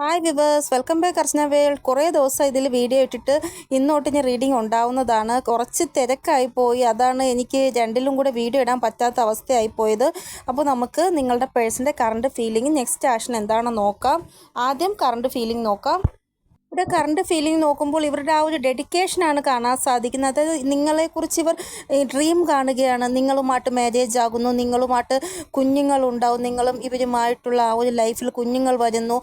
Hi viewers welcome back Archana world കുറേ ദിവസം ഇതിൽ വീഡിയോ ഇട്ടിട്ട് ഇന്നോട്ട് ഞാൻ റീഡിങ് ഉണ്ടാവുന്നതാണ്. കുറച്ച് തിരക്കായി പോയി. അതാണ് എനിക്ക് രണ്ടിലും കൂടെ വീഡിയോ ഇടാൻ പറ്റാത്ത അവസ്ഥയായി പോയത്. അപ്പോൾ നമുക്ക് നിങ്ങളുടെ പേഴ്സന്റെ കറണ്ട് ഫീലിംഗ് നെക്സ്റ്റ് ആക്ഷൻ എന്താണെന്ന് നോക്കാം. ആദ്യം കറണ്ട് ഫീലിംഗ് നോക്കാം. ഇവിടെ കറണ്ട് ഫീലിംഗ് നോക്കുമ്പോൾ ഇവരുടെ ആ ഒരു ഡെഡിക്കേഷനാണ് കാണാൻ സാധിക്കുന്നത്. അതായത് നിങ്ങളെക്കുറിച്ച് ഇവർ ഡ്രീം കാണുകയാണ്. നിങ്ങളുമായിട്ട് മാരേജ് ആകുന്നു. നിങ്ങളുമായിട്ട് കുഞ്ഞുങ്ങളുണ്ടാവും. നിങ്ങളും ഇവരുമായിട്ടുള്ള ആ ഒരു ലൈഫിൽ കുഞ്ഞുങ്ങൾ വരുന്നു.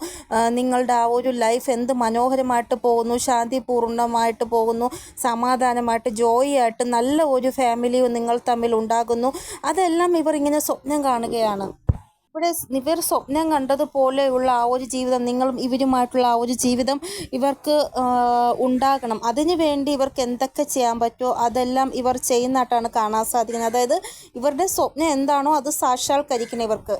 നിങ്ങളുടെ ആ ഒരു ലൈഫ് എന്ത് മനോഹരമായിട്ട് പോകുന്നു. ശാന്തിപൂർണമായിട്ട് പോകുന്നു. സമാധാനമായിട്ട് ജോയി ആയിട്ട് നല്ല ഒരു ഫാമിലി നിങ്ങൾ തമ്മിൽ ഉണ്ടാകുന്നു. അതെല്ലാം ഇവർ ഇങ്ങനെ സ്വപ്നം കാണുകയാണ്. ഇവിടെ ഇവർ സ്വപ്നം കണ്ടതുപോലെയുള്ള ആ ഒരു ജീവിതം നിങ്ങളും ഇവരുമായിട്ടുള്ള ആ ഒരു ജീവിതം ഇവർക്ക് ഉണ്ടാകണം. അതിനു വേണ്ടി ഇവർക്ക് എന്തൊക്കെ ചെയ്യാൻ പറ്റുമോ അതെല്ലാം ഇവർ ചെയ്യുന്നതായിട്ടാണ് കാണാൻ സാധിക്കുന്നത്. അതായത് ഇവരുടെ സ്വപ്നം എന്താണോ അത് സാക്ഷാത്കരിക്കണം ഇവർക്ക്.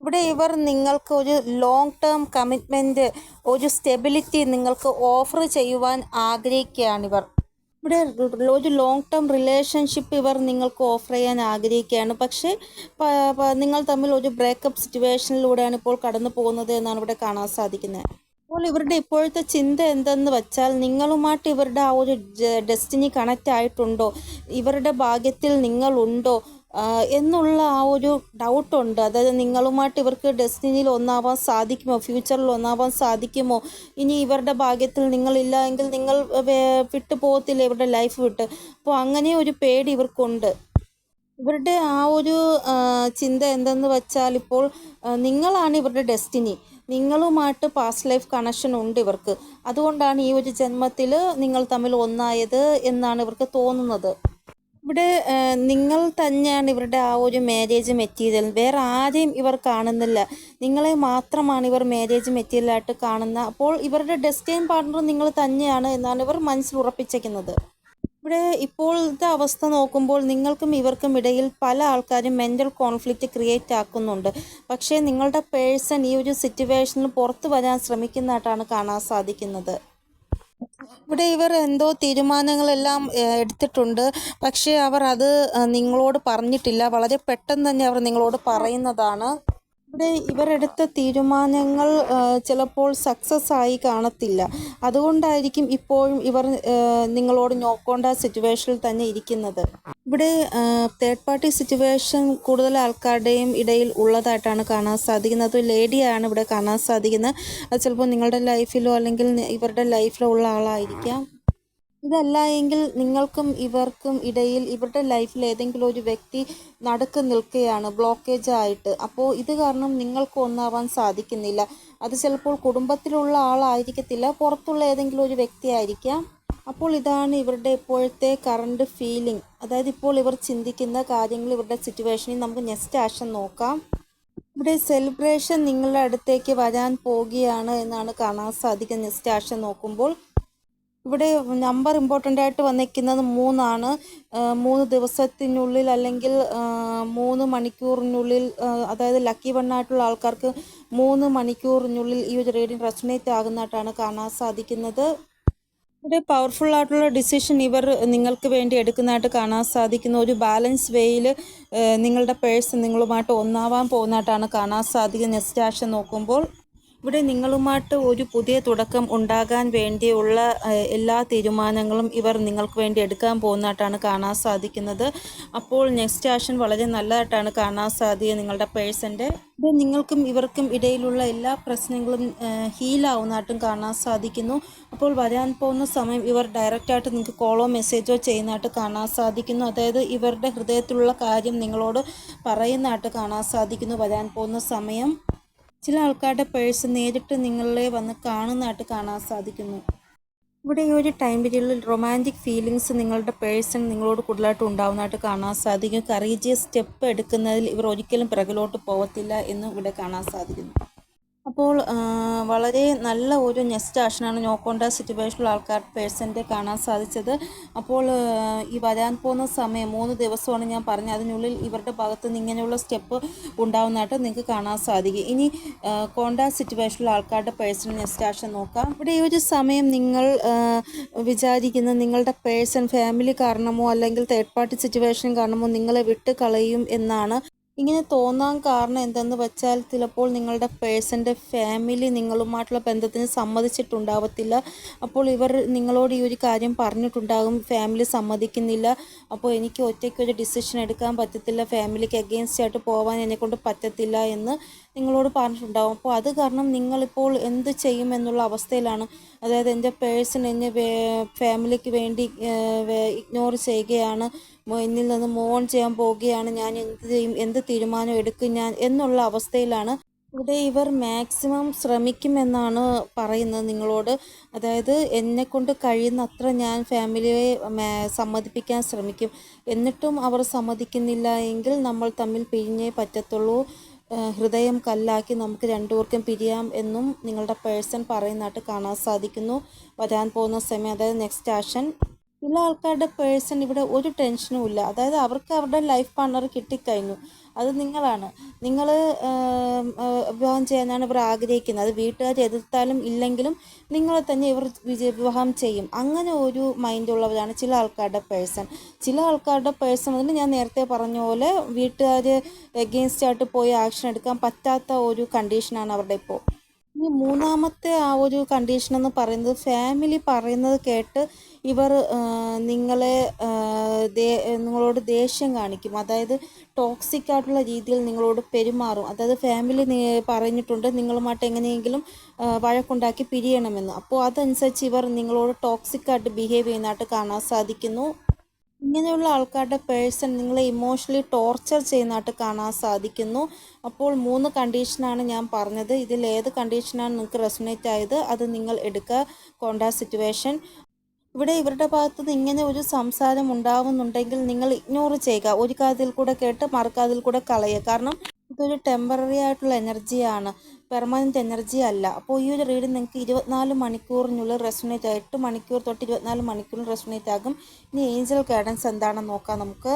ഇവിടെ ഇവർ നിങ്ങൾക്ക് ഒരു ലോങ് ടേം കമ്മിറ്റ്മെന്റ് ഒരു സ്റ്റെബിലിറ്റി നിങ്ങൾക്ക് ഓഫർ ചെയ്യുവാൻ ആഗ്രഹിക്കുകയാണിവർ ഇവിടെ ഒരു ലോങ് ടേം റിലേഷൻഷിപ്പ് ഇവർ നിങ്ങൾക്ക് ഓഫർ ചെയ്യാൻ ആഗ്രഹിക്കുകയാണ്. പക്ഷേ നിങ്ങൾ തമ്മിൽ ഒരു ബ്രേക്കപ്പ് സിറ്റുവേഷനിലൂടെയാണ് ഇപ്പോൾ കടന്നു പോകുന്നത് എന്നാണ് ഇവിടെ കാണാൻ സാധിക്കുന്നത്. അപ്പോൾ ഇവരുടെ ഇപ്പോഴത്തെ ചിന്ത എന്തെന്ന് വെച്ചാൽ നിങ്ങളുമായിട്ട് ഇവരുടെ ആ ഒരു ഡെസ്റ്റിനി കണക്റ്റ് ആയിട്ടുണ്ടോ? ഇവരുടെ ഭാഗ്യത്തിൽ നിങ്ങളുണ്ടോ? എന്നുള്ള ആ ഒരു ഡൗട്ടുണ്ട് അതായത് നിങ്ങളുമായിട്ട് ഇവർക്ക് ഡെസ്റ്റിനിയിൽ ഒന്നാവാൻ സാധിക്കുമോ? ഫ്യൂച്ചറിൽ ഒന്നാവാൻ സാധിക്കുമോ? ഇനി ഇവരുടെ ഭാഗ്യത്തിൽ നിങ്ങളില്ല എങ്കിൽ നിങ്ങൾ വിട്ടു പോകത്തില്ല ഇവരുടെ ലൈഫ് വിട്ട്. അപ്പോൾ അങ്ങനെ ഒരു പേടി ഇവർക്കുണ്ട്. ഇവരുടെ ആ ഒരു ചിന്ത എന്തെന്ന് വെച്ചാൽ ഇപ്പോൾ നിങ്ങളാണ് ഇവരുടെ ഡെസ്റ്റിനി നിങ്ങളുമായിട്ട് പാസ്റ്റ് ലൈഫ് കണക്ഷൻ ഉണ്ട് ഇവർക്ക്. അതുകൊണ്ടാണ് ഈ ഒരു ജന്മത്തിൽ നിങ്ങൾ തമ്മിൽ ഒന്നായത് എന്നാണ് ഇവർക്ക് തോന്നുന്നത്. ഇവിടെ നിങ്ങൾ തന്നെയാണ് ഇവരുടെ ആ ഒരു മാരേജ് മെറ്റീരിയൽ വേറെ ആരെയും ഇവർ കാണുന്നില്ല. നിങ്ങളെ മാത്രമാണ് ഇവർ മാരേജ് മെറ്റീരിയലായിട്ട് കാണുന്ന. അപ്പോൾ ഇവരുടെ ഡെസ്റ്റൈൻ പാർട്ണർ നിങ്ങൾ തന്നെയാണ് എന്നാണ് ഇവർ മനസ്സിൽ ഉറപ്പിച്ചേക്കുന്നത്. ഇവിടെ ഇപ്പോഴത്തെ അവസ്ഥ നോക്കുമ്പോൾ നിങ്ങൾക്കും ഇവർക്കും ഇടയിൽ പല ആൾക്കാരും മെന്റൽ കോൺഫ്ലിക്റ്റ് ക്രിയേറ്റ് ആക്കുന്നുണ്ട്. പക്ഷേ നിങ്ങളുടെ പേഴ്സൺ ഈ ഒരു സിറ്റുവേഷനിൽ പുറത്തു വരാൻ ശ്രമിക്കുന്നതായിട്ടാണ് കാണാൻ സാധിക്കുന്നത്. ഇവിടെ ഇവർ എന്തോ തീരുമാനങ്ങളെല്ലാം എടുത്തിട്ടുണ്ട്. പക്ഷേ അവർ അത് നിങ്ങളോട് പറഞ്ഞിട്ടില്ല. വളരെ പെട്ടെന്ന് തന്നെ അവർ നിങ്ങളോട് പറയുന്നതാണ്. ഇവിടെ ഇവരെടുത്ത തീരുമാനങ്ങൾ ചിലപ്പോൾ സക്സസ് ആയി കാണത്തില്ല. അതുകൊണ്ടായിരിക്കും ഇപ്പോഴും ഇവർ നിങ്ങളോട് നോക്കേണ്ട സിറ്റുവേഷനിൽ തന്നെ ഇരിക്കുന്നത്. ഇവിടെ തേർഡ് പാർട്ടി സിറ്റുവേഷൻ കൂടുതൽ ആൾക്കാരുടെയും ഇടയിൽ ഉള്ളതായിട്ടാണ് കാണാൻ സാധിക്കുന്നത്. ഒരു ലേഡിയാണ് ഇവിടെ കാണാൻ സാധിക്കുന്നത്. അത് ചിലപ്പോൾ നിങ്ങളുടെ ലൈഫിലോ അല്ലെങ്കിൽ ഇവരുടെ ലൈഫിലോ ഉള്ള ആളായിരിക്കാം. ഇതല്ല എങ്കിൽ നിങ്ങൾക്കും ഇവർക്കും ഇടയിൽ ഇവരുടെ ലൈഫിൽ ഏതെങ്കിലും ഒരു വ്യക്തി നടുക്ക് നിൽക്കുകയാണ് ബ്ലോക്കേജ് ആയിട്ട്. അപ്പോൾ ഇത് കാരണം നിങ്ങൾക്ക് ഒന്നാവാൻ സാധിക്കുന്നില്ല. അത് ചിലപ്പോൾ കുടുംബത്തിലുള്ള ആളായിരിക്കത്തില്ല പുറത്തുള്ള ഏതെങ്കിലും ഒരു വ്യക്തി ആയിരിക്കാം. അപ്പോൾ ഇതാണ് ഇവരുടെ ഇപ്പോഴത്തെ കറണ്ട് ഫീലിംഗ് അതായത് ഇപ്പോൾ ഇവർ ചിന്തിക്കുന്ന കാര്യങ്ങൾ ഇവരുടെ സിറ്റുവേഷനിൽ നമുക്ക് നെക്സ്റ്റ് ആക്ഷൻ നോക്കാം. ഇവിടെ സെലിബ്രേഷൻ നിങ്ങളുടെ അടുത്തേക്ക് വരാൻ പോവുകയാണ് എന്നാണ് കാണാൻ സാധിക്കുന്നത് നെക്സ്റ്റ് ആക്ഷൻ നോക്കുമ്പോൾ ഇവിടെ നമ്പർ ഇമ്പോർട്ടന്റ് ആയിട്ട് വന്നിരിക്കുന്നത് മൂന്നാണ്. മൂന്ന് ദിവസത്തിനുള്ളിൽ അല്ലെങ്കിൽ മൂന്ന് മണിക്കൂറിനുള്ളിൽ അതായത് ലക്കി വണ്ണായിട്ടുള്ള ആൾക്കാർക്ക് മൂന്ന് മണിക്കൂറിനുള്ളിൽ ഈ ഒരു റീഡിംഗ് റെസ്റ്റിനേറ്റ് ആകുന്നതായിട്ടാണ് കാണാൻ സാധിക്കുന്നത്. ഇവിടെ പവർഫുൾ ആയിട്ടുള്ള ഡിസിഷൻ ഇവർ നിങ്ങൾക്ക് വേണ്ടി എടുക്കുന്നതായിട്ട് കാണാൻ സാധിക്കുന്നു. ഒരു ബാലൻസ് വേയിൽ നിങ്ങളുടെ പേഴ്സൺ നിങ്ങളുമായിട്ട് ഒന്നാവാൻ പോകുന്നതായിട്ടാണ് കാണാൻ സാധിക്കുന്നത്. നെക്സ്റ്റ് ആഴ്ച നോക്കുമ്പോൾ ഇവിടെ നിങ്ങളുമായിട്ട് ഒരു പുതിയ തുടക്കം ഉണ്ടാകാൻ വേണ്ടിയുള്ള എല്ലാ തീരുമാനങ്ങളും ഇവർ നിങ്ങൾക്ക് വേണ്ടി എടുക്കാൻ പോകുന്നതായിട്ടാണ് കാണാൻ സാധിക്കുന്നത്. അപ്പോൾ നെക്സ്റ്റ് ആക്ഷൻ വളരെ നല്ലതായിട്ടാണ് കാണാൻ സാധിക്കുക നിങ്ങളുടെ പേഴ്സന്റെ. ഇത് നിങ്ങൾക്കും ഇവർക്കും ഇടയിലുള്ള എല്ലാ പ്രശ്നങ്ങളും ഹീലാവുന്നതായിട്ടും കാണാൻ സാധിക്കുന്നു. അപ്പോൾ വരാൻ പോകുന്ന സമയം ഇവർ ഡയറക്റ്റായിട്ട് നിങ്ങൾക്ക് കോളോ മെസ്സേജോ ചെയ്യുന്നതായിട്ട് കാണാൻ സാധിക്കുന്നു. അതായത് ഇവരുടെ ഹൃദയത്തിലുള്ള കാര്യം നിങ്ങളോട് പറയുന്നതായിട്ട് കാണാൻ സാധിക്കുന്നു വരാൻ പോകുന്ന സമയം. ചില ആൾക്കാരുടെ പേഴ്സ് നേരിട്ട് നിങ്ങളെ വന്ന് കാണുന്നതായിട്ട് കാണാൻ സാധിക്കുന്നു. ഇവിടെ ഈ ഒരു ടൈം പീരീഡിൽ റൊമാന്റിക് ഫീലിങ്സ് നിങ്ങളുടെ പേഴ്സൺ നിങ്ങളോട് കൂടുതലായിട്ട് ഉണ്ടാവുന്നതായിട്ട് കാണാൻ സാധിക്കും. കറേജിയസ് സ്റ്റെപ്പ് എടുക്കുന്നതിൽ ഇവർ ഒരിക്കലും പിറകിലോട്ട് പോകത്തില്ല എന്നും ഇവിടെ കാണാൻ സാധിക്കുന്നു. അപ്പോൾ വളരെ നല്ല ഒരു നെക്സ്റ്റ് ആക്ഷനാണ് നോക്കോണ്ട സിറ്റുവേഷനിലുള്ള ആൾക്കാർ പേഴ്സന്റെ കാണാൻ സാധിച്ചത്. അപ്പോൾ ഈ വരാൻ പോകുന്ന സമയം മൂന്ന് ദിവസമാണ് ഞാൻ പറഞ്ഞത്. അതിനുള്ളിൽ ഇവരുടെ ഭാഗത്ത് നിന്ന് ഇങ്ങനെയുള്ള സ്റ്റെപ്പ് ഉണ്ടാവുന്നതായിട്ട് നിങ്ങൾക്ക് കാണാൻ സാധിക്കും. ഇനി കോണ്ടാ സിറ്റുവേഷനിലുള്ള ആൾക്കാരുടെ പേഴ്സൺ നെക്സ്റ്റ് ആക്ഷൻ നോക്കാം. ഇവിടെ ഈ ഒരു സമയം നിങ്ങൾ വിചാരിക്കുന്ന നിങ്ങളുടെ പേഴ്സൺ ഫാമിലി കാരണമോ അല്ലെങ്കിൽ തേർഡ് പാർട്ടി സിറ്റുവേഷൻ കാരണമോ നിങ്ങളെ വിട്ട് കളയും എന്നാണ് ഇങ്ങനെ തോന്നാൻ കാരണം എന്തെന്ന് വെച്ചാൽ ചിലപ്പോൾ നിങ്ങളുടെ പേഴ്സന്റെ ഫാമിലി നിങ്ങളുമായിട്ടുള്ള ബന്ധത്തിന് സമ്മതിച്ചിട്ടുണ്ടാവത്തില്ല. അപ്പോൾ ഇവർ നിങ്ങളോട് ഈ ഒരു കാര്യം പറഞ്ഞിട്ടുണ്ടാകും ഫാമിലി സമ്മതിക്കുന്നില്ല. അപ്പോൾ എനിക്ക് ഒറ്റയ്ക്ക് ഒരു ഡിസിഷൻ എടുക്കാൻ പറ്റത്തില്ല ഫാമിലിക്ക് അഗെയിൻസ്റ്റ് ആയിട്ട് പോകാൻ എന്നെക്കൊണ്ട് പറ്റത്തില്ല എന്ന് നിങ്ങളോട് പറഞ്ഞിട്ടുണ്ടാകും അപ്പോൾ അത് കാരണം നിങ്ങളിപ്പോൾ എന്ത് ചെയ്യുമെന്നുള്ള അവസ്ഥയിലാണ്. അതായത് എന്റെ പേഴ്സൺ എന്നെ ഫാമിലിക്ക് വേണ്ടി ഇഗ്നോർ ചെയ്യുകയാണ്. എന്നിൽ നിന്ന് മൂവ് ഓൺ ചെയ്യാൻ പോവുകയാണ്. ഞാൻ എന്ത് ചെയ്യും എന്ത് തീരുമാനം എടുക്കും ഞാൻ എന്നുള്ള അവസ്ഥയിലാണ്. ഇവിടെ ഇവർ മാക്സിമം ശ്രമിക്കുമെന്നാണ് പറയുന്നത് നിങ്ങളോട്. അതായത് എന്നെക്കൊണ്ട് കഴിയുന്ന അത്ര ഞാൻ ഫാമിലിയെ സമ്മതിപ്പിക്കാൻ ശ്രമിക്കും. എന്നിട്ടും അവർ സമ്മതിക്കുന്നില്ല എങ്കിൽ നമ്മൾ തമ്മിൽ പിരിഞ്ഞേ പറ്റത്തുള്ളൂ. ഹൃദയം കല്ലാക്കി നമുക്ക് രണ്ടുപേർക്കും പിരിയാം എന്നും നിങ്ങളുടെ പേഴ്സൺ പറയുന്നതായിട്ട് കാണാൻ സാധിക്കുന്നു. വരാൻ പോകുന്ന സമയം അതായത് നെക്സ്റ്റ് ആക്ഷൻ. ചില ആൾക്കാരുടെ പേഴ്സൺ ഇവിടെ ഒരു ടെൻഷനും ഇല്ല. അതായത് അവർക്ക് അവരുടെ ലൈഫ് പാർട്ണർ കിട്ടിക്കഴിഞ്ഞു. അത് നിങ്ങളാണ്. നിങ്ങൾ വിവാഹം ചെയ്യാനാണ് ഇവർ ആഗ്രഹിക്കുന്നത്. അത് വീട്ടുകാർ എതിർത്താലും ഇല്ലെങ്കിലും നിങ്ങളെ തന്നെ ഇവർ വിവാഹം ചെയ്യും. അങ്ങനെ ഒരു മൈൻഡുള്ളവരാണ് ചില ആൾക്കാരുടെ പേഴ്സൺ ചില ആൾക്കാരുടെ പേഴ്സൺ എന്ന് ഞാൻ നേരത്തെ പറഞ്ഞ പോലെ വീട്ടുകാർ എഗെയിൻസ്റ്റ് ആയിട്ട് പോയി ആക്ഷൻ എടുക്കാൻ പറ്റാത്ത ഒരു കണ്ടീഷനാണ് അവരുടെ ഇപ്പോൾ ഇനി മൂന്നാമത്തെ ആ ഒരു കണ്ടീഷൻ എന്ന് പറയുന്നത് ഫാമിലി പറയുന്നത് കേട്ട് ഇവർ നിങ്ങളെ നിങ്ങളോട് ദേഷ്യം കാണിക്കും. അതായത് ടോക്സിക് ആയിട്ടുള്ള രീതിയിൽ നിങ്ങളോട് പെരുമാറും. അതായത് ഫാമിലി പറഞ്ഞിട്ടുണ്ട് നിങ്ങളുമായിട്ട് എങ്ങനെയെങ്കിലും വഴക്കുണ്ടാക്കി പിരിയണമെന്ന്. അപ്പോൾ അതനുസരിച്ച് ഇവർ നിങ്ങളോട് ടോക്സിക് ആയിട്ട് ബിഹേവ് ചെയ്യുന്നതായിട്ട് കാണാൻ സാധിക്കുന്നു. ഇങ്ങനെയുള്ള ആൾക്കാരുടെ പേഴ്സൺ നിങ്ങളെ ഇമോഷണലി ടോർച്ചർ ചെയ്യുന്നതായിട്ട് കാണാൻ സാധിക്കുന്നു. അപ്പോൾ മൂന്ന് കണ്ടീഷനാണ് ഞാൻ പറഞ്ഞത്. ഇതിൽ ഏത് കണ്ടീഷനാണ് നിങ്ങൾക്ക് റെസൊണേറ്റ് ആയത് അത് നിങ്ങൾ എടുക്കുക. കോണ്ടാക്ട് സിറ്റുവേഷൻ ഇവിടെ ഇവരുടെ ഭാഗത്തു നിന്ന് ഇങ്ങനെ ഒരു സംസാരം ഉണ്ടാവുന്നുണ്ടെങ്കിൽ നിങ്ങൾ ഇഗ്നോർ ചെയ്യുക. ഒരു കാതിൽ കൂടെ കേട്ട് മറുകാതിൽ കൂടെ കളയുക. കാരണം ഇതൊരു ടെമ്പററി ആയിട്ടുള്ള എനർജിയാണ് പെർമനന്റ് എനർജി അല്ല. അപ്പോൾ ഈ ഒരു റീഡിങ് നിങ്ങൾക്ക് ഇരുപത്തിനാല് മണിക്കൂറിനുള്ളിൽ റെസൊണേറ്റ് ആകും എട്ട് മണിക്കൂർ തൊട്ട് ഇരുപത്തിനാല് മണിക്കൂറിൽ റെസൊണേറ്റ് ആകും. ഇനി ഏഞ്ചൽ ഗൈഡൻസ് എന്താണെന്ന് നോക്കാം നമുക്ക്.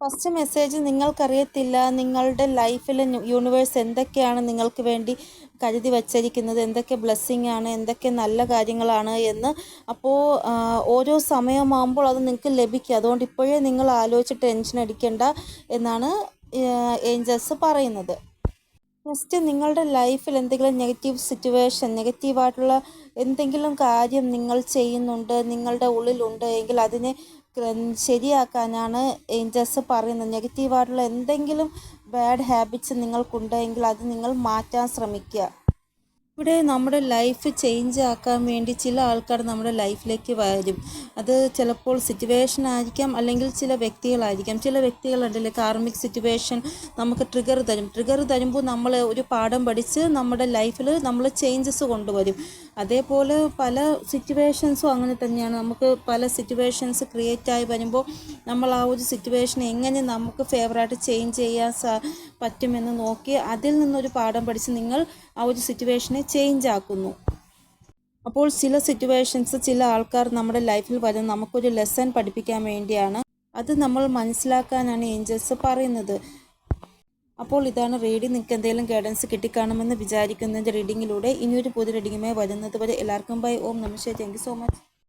ഫസ്റ്റ് മെസ്സേജ് നിങ്ങൾക്കറിയത്തില്ല നിങ്ങളുടെ ലൈഫിൽ യൂണിവേഴ്സ് എന്തൊക്കെയാണ് നിങ്ങൾക്ക് വേണ്ടി കരുതി വച്ചിരിക്കുന്നത് എന്തൊക്കെ ബ്ലെസ്സിങ് ആണ് എന്തൊക്കെ നല്ല കാര്യങ്ങളാണ് എന്ന്. അപ്പോൾ ഓരോ സമയമാകുമ്പോൾ അത് നിങ്ങൾക്ക് ലഭിക്കും. അതുകൊണ്ട് ഇപ്പോഴേ നിങ്ങൾ ആലോചിച്ച് ടെൻഷൻ അടിക്കേണ്ട എന്നാണ് ഏഞ്ചൽസ് പറയുന്നത്. നെക്സ്റ്റ് നിങ്ങളുടെ ലൈഫിൽ എന്തെങ്കിലും നെഗറ്റീവ് സിറ്റുവേഷൻ നെഗറ്റീവായിട്ടുള്ള എന്തെങ്കിലും കാര്യം നിങ്ങൾ ചെയ്യുന്നുണ്ട് നിങ്ങളുടെ ഉള്ളിലുണ്ട് എങ്കിൽ അതിനെ ശരിയാക്കാനാണ് ഏഞ്ചൽസ് പറയുന്നത്. നെഗറ്റീവായിട്ടുള്ള എന്തെങ്കിലും ബാഡ് ഹാബിറ്റ്സ് നിങ്ങൾക്കുണ്ട് എങ്കിൽ അത് നിങ്ങൾ മാറ്റാൻ ശ്രമിക്കുക. ഇവിടെ നമ്മുടെ ലൈഫ് ചേഞ്ച് ആക്കാൻ വേണ്ടി ചില ആൾക്കാർ നമ്മുടെ ലൈഫിലേക്ക് വരും. അത് ചിലപ്പോൾ സിറ്റുവേഷൻ ആയിരിക്കാം അല്ലെങ്കിൽ ചില വ്യക്തികളായിരിക്കാം. ചില വ്യക്തികളുണ്ടല്ലേ കാർമിക് സിറ്റുവേഷൻ നമുക്ക് ട്രിഗർ തരും. ട്രിഗർ തരുമ്പോൾ നമ്മൾ ഒരു പാഠം പഠിച്ച് നമ്മുടെ ലൈഫിൽ നമ്മൾ ചേഞ്ചസ് കൊണ്ടുവരും. അതേപോലെ പല സിറ്റുവേഷൻസും അങ്ങനെ തന്നെയാണ്. നമുക്ക് പല സിറ്റുവേഷൻസ് ക്രിയേറ്റ് ആയി വരുമ്പോൾ നമ്മൾ ആ ഒരു സിറ്റുവേഷൻ എങ്ങനെ നമുക്ക് ഫേവറായിട്ട് ചേഞ്ച് ചെയ്യാൻ സാ പറ്റുമെന്ന് നോക്കി അതിൽ നിന്നൊരു പാഠം പഠിച്ച് നിങ്ങൾ ആ ഒരു സിറ്റുവേഷനെ ചേഞ്ച് ആക്കുന്നു. അപ്പോൾ ചില സിറ്റുവേഷൻസ് ചില ആൾക്കാർ നമ്മുടെ ലൈഫിൽ വരും നമുക്കൊരു ലെസൺ പഠിപ്പിക്കാൻ വേണ്ടിയാണ്. അത് നമ്മൾ മനസ്സിലാക്കാനാണ് ഏഞ്ചൽസ് പറയുന്നത്. അപ്പോൾ ഇതാണ് റീഡിംഗ് നിങ്ങൾക്ക് എന്തെങ്കിലും ഗൈഡൻസ് കിട്ടിക്കാണുമെന്ന് വിചാരിക്കുന്നതിന്റെ റീഡിങ്ങിലൂടെ ഇനിയൊരു പുതിയ റീഡിങ്ങുമായി വരുന്നത് വരെ എല്ലാവർക്കും ബൈ ഓം നമസ്തേ താങ്ക് സോ മച്ച്